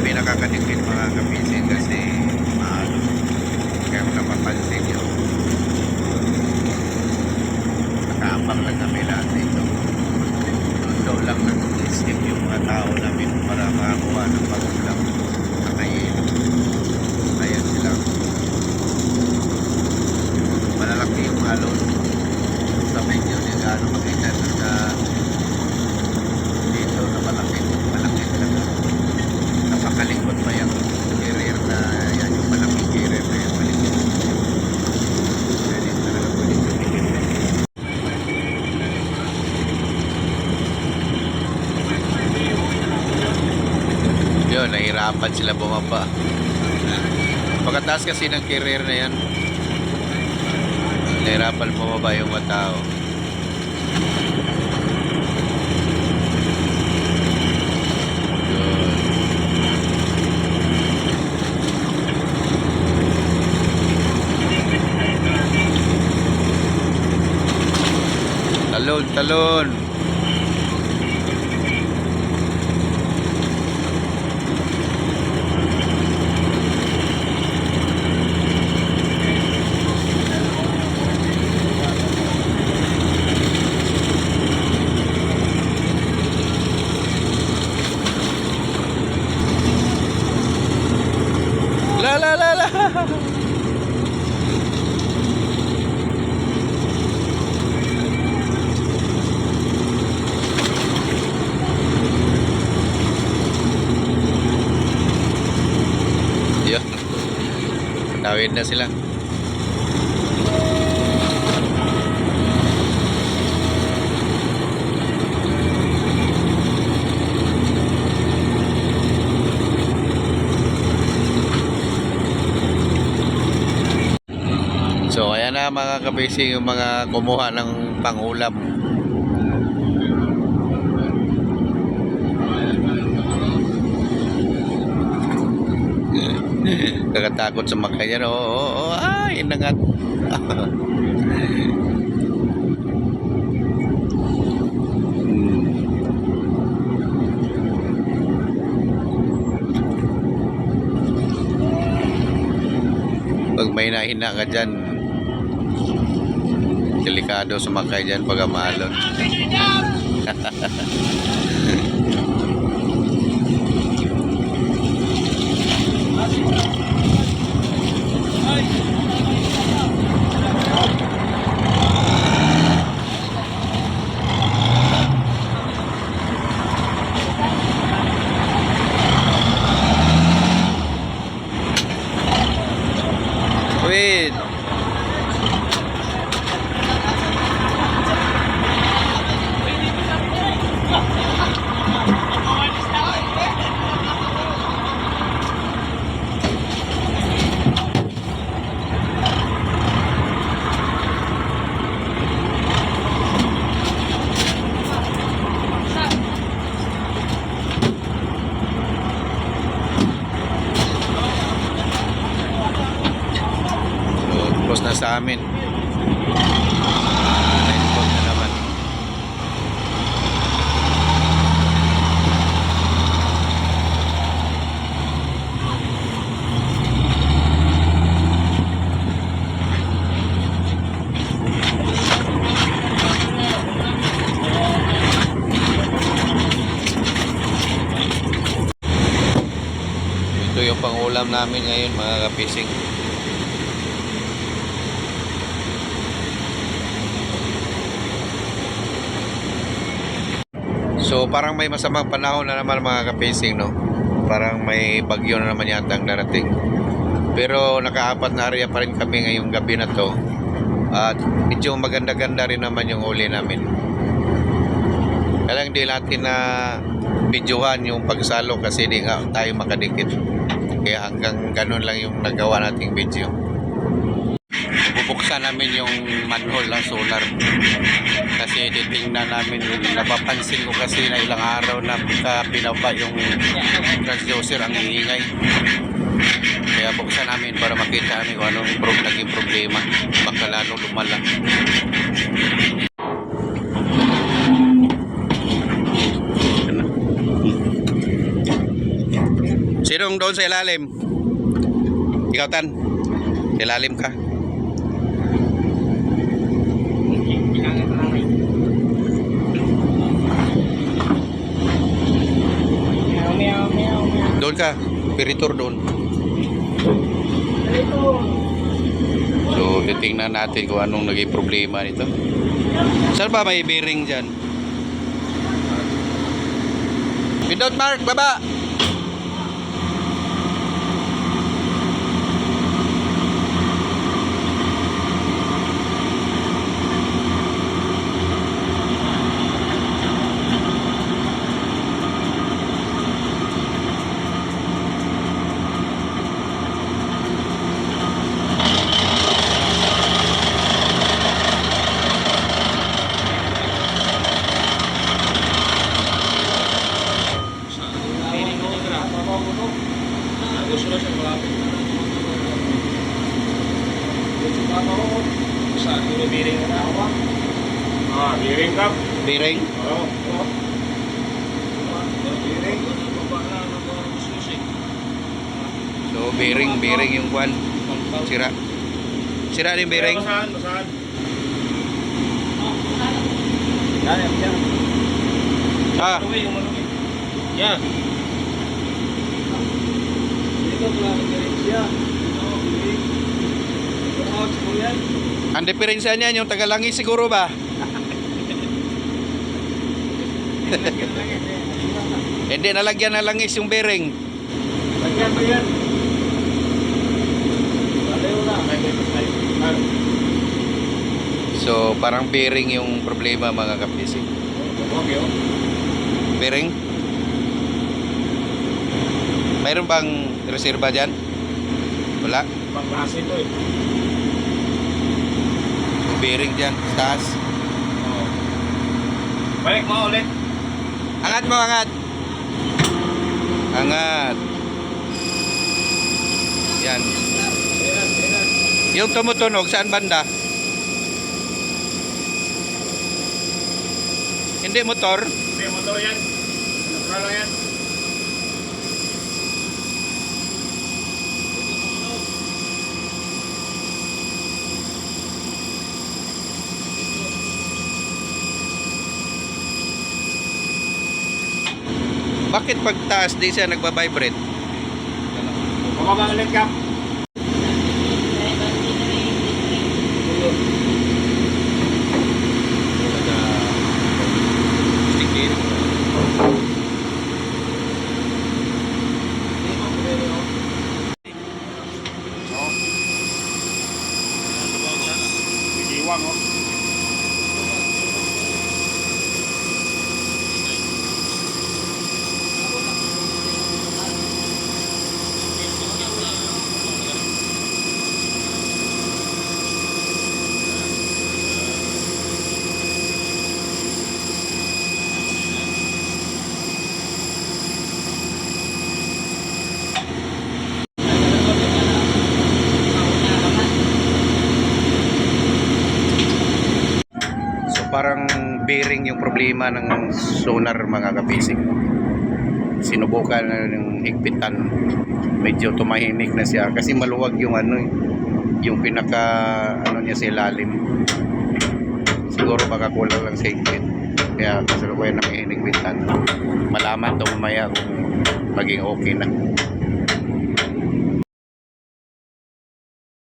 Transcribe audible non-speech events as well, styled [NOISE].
kami nakakadikit mga kabisig kasi mahal. Kaya kung napapansin nyo, nakaambang lang kami lahat dito. Doon lang nag-skip yung mga tao namin para makakuha ng pagulang na kainin. Ayan sila. Malalaki yung alon. Sa medyo niya gaano makita na sa dito na malaki. Malaki talaga. Napakalikot pa yung carrier na yan yung malaking carrier na yan. Malikot. Pwede talaga pwede tumigil. Nahirapan sila bumaba. Pagkataas kasi ng carrier na yan, nahirapan bumaba yung mga tao. Talon, talon. La la la. Yun. Tawid na sila. So ayan na mga kabisi yung mga kumuha ng pangulam. [LAUGHS] Kakatakot sa mga yan. Oo, oo, oo. Ay, inangat. [LAUGHS] Pag may nahina ka dyan, delikado sumakay dyan pag amalon. [LAUGHS] Wait. So, close na sa amin. Ito yung pangulam namin ngayon mga kapising. So parang may masamang panahon na naman mga kapacing no. Parang may bagyo na naman yata ang darating. Pero nakaapat na area pa rin kami ngayong gabi na to. At medyo maganda-ganda rin naman yung uli namin. Kaya lang di natin na videohan yung pagsalo kasi di nga tayo makadikit. Kaya hanggang ganun lang yung nagawa nating video binuksan namin yung manhole ng solar. Kasi titingnan namin napapansin ko kasi na ilang araw na pinaba yung transducer ang ingay kaya buksan namin para makita namin kung anong pro naging problema. Baka lalo lumala. Sinong doon sa ilalim? Ikaw tan, ilalim ka. Doon ka. Piritor doon. So, titingnan natin kung anong naging problema nito. Saan ba may bearing dyan? Pindot Mark, baba! Piling ko na. Gusto na siya malapit. Gusto pa ako. Saan ko biring na ako? Ah, biring kap. Bearing? Oo. Biring. So, bearing, bearing yung kwan. Sira. Sira din bearing. Basahan, basahan. Yan, yan, yan. Ah. Yan. Ang diferensya niyan yung tagalangis siguro ba? [LAUGHS] Hindi nalagyan na langis yung bearing. Lagyan mo yan. So, parang bearing yung problema mga kapising. Okay, oh. Bearing? Mayroon bang reserva dyan? Wala. Pangklase ito eh. Bearing dyan, taas. Oo. Balik mo ulit. Angat mo, angat. Angat. Yan. Yung tumutunog, saan banda? Hindi motor. May motor yan. Natural lang yan. Bakit pag taas di siya nagbabibrate? Pababa ulit kap. Parang bearing yung problema ng sonar mga kabising. Sinubukan ng higpitan. Medyo tumahimik na siya kasi maluwag yung ano eh, yung pinaka ano niya sa ilalim. Siguro baka kulang lang sa higpit. Kaya kasalukuyan na may hinigpitan. Malaman daw mamaya kung maging okay na.